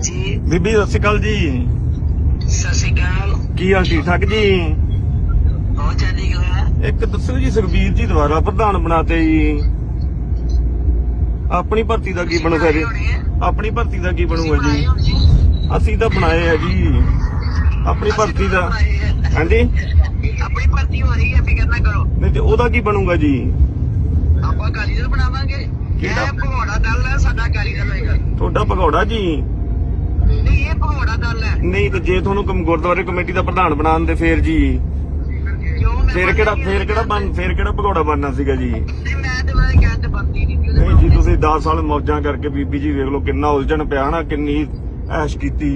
ਹਾਂਜੀ। ਬੀਬੀ ਸਤਿ ਸ਼੍ਰੀ ਅਕਾਲ ਜੀ। ਸਤਿ ਸ਼੍ਰੀ ਅਕਾਲ। ਕੀ ਹਾਲ ਠੀਕ ਠਾਕ ਜੀ? ਹੋ ਚੱਲੀ ਗਿਆ ਇੱਕ ਦੱਸੋ ਜੀ ਸੁਖਬੀਰ ਜੀ ਦੁਬਾਰਾ ਪ੍ਰਧਾਨ ਬਣਾਤੇ ਜੀ। ਆਪਣੀ ਭਰਤੀ ਦਾ ਕੀ ਬਣੂਗਾ ਜੀ? ਆਪਣੀ ਭਰਤੀ ਦਾ ਕੀ ਬਣੂਗਾ ਜੀ? ਅਸੀਂ ਤਾਂ ਬਣਾਏ ਆ ਜੀ। ਆਪਣੀ ਭਰਤੀ ਦਾ ਹਾਂਜੀ? ਆਪਣੀ ਭਰਤੀ ਹੋ ਰਹੀ ਹੈ ਫਿਕਰ ਨਾ ਕਰੋ। ਨਹੀਂ ਤੇ ਉਹਦਾ ਕੀ ਬਣੂਗਾ ਜੀ? ਆਪਾਂ ਕਾਲੀਦਲ ਬਣਾਵਾਂਗੇ। ਕਿਹੜਾ? ਇਹ ਭਗੌੜਾ ਦਲ ਹੈ ਸਾਡਾ ਕਾਲੀਦਲ ਹੋਏਗਾ। ਤੁਹਾਡਾ ਭਗੌੜਾ ਜੀ? ਨਹੀਂ ਤੇ ਜੇ ਤੁਹਾਨੂੰ ਕਮ- ਗੁਰਦੁਆਰੇ ਕਮੇਟੀ ਦਾ ਪ੍ਰਧਾਨ ਬਣਾਉਣ ਦੇ ਫੇਰ ਜੀ। ਫੇਰ ਕਿਹੜਾ ਫੇਰ ਕਿਹੜਾ ਬਣ ਫੇਰ ਕਿਹੜਾ ਭਗੌੜਾ ਬਣਨਾ ਸੀਗਾ ਜੀ? ਨਹੀਂ ਮੈਂ ਤੇ ਮੈਂ ਕਹਿੰਦਾ ਬੰਦੀ ਨਹੀਂ ਉਹਦੇ ਨਹੀਂ ਜੀ ਤੁਸੀਂ 10 ਸਾਲ ਮੌਜਾਂ ਕਰਕੇ ਬੀਬੀ ਜੀ ਵੇਖ ਲਓ ਕਿੰਨਾ ਉਲਝਣ ਪਿਆ ਨਾ ਕਿੰਨੀ ਐਸ਼ ਕੀਤੀ।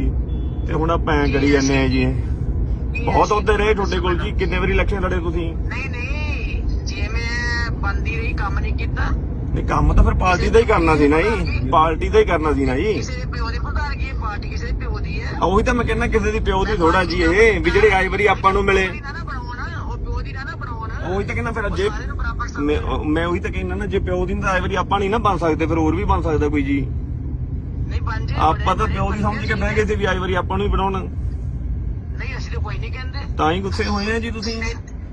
ਤੇ ਹੁਣ ਆਪਾਂ ਐਂ ਕਰੀ ਜਾਂਦੇ ਆ ਜੀ। ਬਹੁਤ ਉੱਤੇ ਰਹੇ ਤੁਹਾਡੇ ਕੋਲ ਜੀ ਕਿੰਨੇ ਵਾਰੀ ਇਲੈਕਸ਼ਨ ਲੜੇ ਤੁਸੀਂ? ਨਹੀਂ ਨਹੀਂ ਜੇ ਮੈਂ ਬੰਦੀ ਰਹੀ ਕੰਮ ਨਹੀਂ ਕੀਤਾ। ਨਹੀਂ ਕੰਮ ਤਾਂ ਫਿਰ ਪਾਰਟੀ ਦਾ ਹੀ ਕਰਨਾ ਸੀ ਨਾ ਜੀ। ਪਾਰਟੀ ਦਾ ਹੀ ਕਰਨਾ ਸੀ ਨਾ ਜੀ। ਕਿਸੇ ਦੇ ਪਿਓ ਦੇ ਪ੍ਰਧਾਨ ਕੀ ਪਾਰਟੀ ਕਿਸੇ ਦੇ ਪਿਓ ਦੀ ਹੈ। ਉਹੀ ਤਾਂ ਮੈਂ ਕਹਿੰਦਾ ਕਿਸੇ ਦੀ ਪਿਓ ਦੀ ਥੋੜਾ ਜੀ ਇਹ ਵੀ ਜਿਹੜੇ ਆਈ ਵਾਰੀ ਆਪਾਂ ਨੂੰ ਮਿਲੇ। ਨਾ ਨਾ ਬਣਾਉਣਾ ਉਹ ਪਿਓ ਦੀ ਨਾ ਨਾ ਬਣਾਉਣਾ। ਉਹੀ ਤਾਂ ਕਹਿੰਦਾ ਫਿਰ ਜੇ ਸਾਰਿਆਂ ਨੂੰ ਬਰਾਬਰ ਸਮਝ ਮੈਂ ਮੈਂ ਉਹੀ ਤਾਂ ਕਹਿੰਦਾ ਨਾ ਜੇ ਪਿਓ ਦੀ ਤਾਂ ਆਈ ਵਾਰੀ ਆਪਾਂ ਨਹੀਂ ਨਾ ਬਣ ਸਕਦੇ ਫਿਰ ਹੋਰ ਵੀ ਬਣ ਸਕਦਾ ਕੋਈ ਜੀ। ਨਹੀਂ ਬਣ ਜੇ ਆਪਾਂ ਤਾਂ ਪਿਓ ਦੀ ਸਮਝ ਕੇ ਬਹਿ ਗਏ ਸੀ ਵੀ ਆਈ ਵਾਰੀ ਆਪਾਂ ਨੂੰ ਹੀ ਬਣਾਉਣਾ। ਨਹੀਂ ਅਸੀਂ ਤਾਂ ਕੋਈ ਨਹੀਂ ਕਹਿੰਦੇ। ਤਾਂ ਹੀ ਗੁੱਸੇ ਹੋਏ ਆ ਜੀ ਤੁਸੀਂ।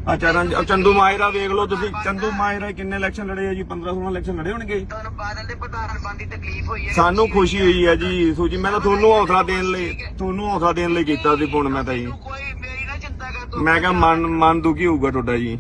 ਆ ਚੰਦੂ ਮਾਇਰਾ ਵੇਖ ਲਓ ਤੁਸੀਂ। ਚੰਦੂ ਮਾਇਰਾ ਕਿੰਨੇ ਇਲੈਕਸ਼ਨ ਲੜੇ ਆ ਜੀ? 15 16 ਇਲੈਕਸ਼ਨ ਲੜੇ ਹੋਣਗੇ ਤੁਹਾਨੂੰ ਬਾਦਲ ਦੇ ਪ੍ਰਧਾਨ ਬੰਦੀ ਤਕਲੀਫ ਹੋਈ ਹੈ। ਸਾਨੂੰ ਖੁਸ਼ੀ ਹੋਈ ਆ ਜੀ ਸੂਜੀ ਮੈਂ ਤਾਂ ਤੁਹਾਨੂੰ ਹੌਸਲਾ ਦੇਣ ਲਈ ਤੁਹਾਨੂੰ ਹੌਸਲਾ ਦੇਣ ਲਈ ਕੀਤਾ ਸੀ ਫੋਨ ਮੈਂ ਤਾਂ ਜੀ। ਤੂੰ ਕੋਈ ਮੇਰੀ ਨਾ ਚਿੰਤਾ ਕਰ ਤੂੰ ਮੈਂ ਕਿਹਾ ਮਨ ਮਨ ਦੁਖੀ ਹੋਊਗਾ ਤੁਹਾਡਾ ਜੀ।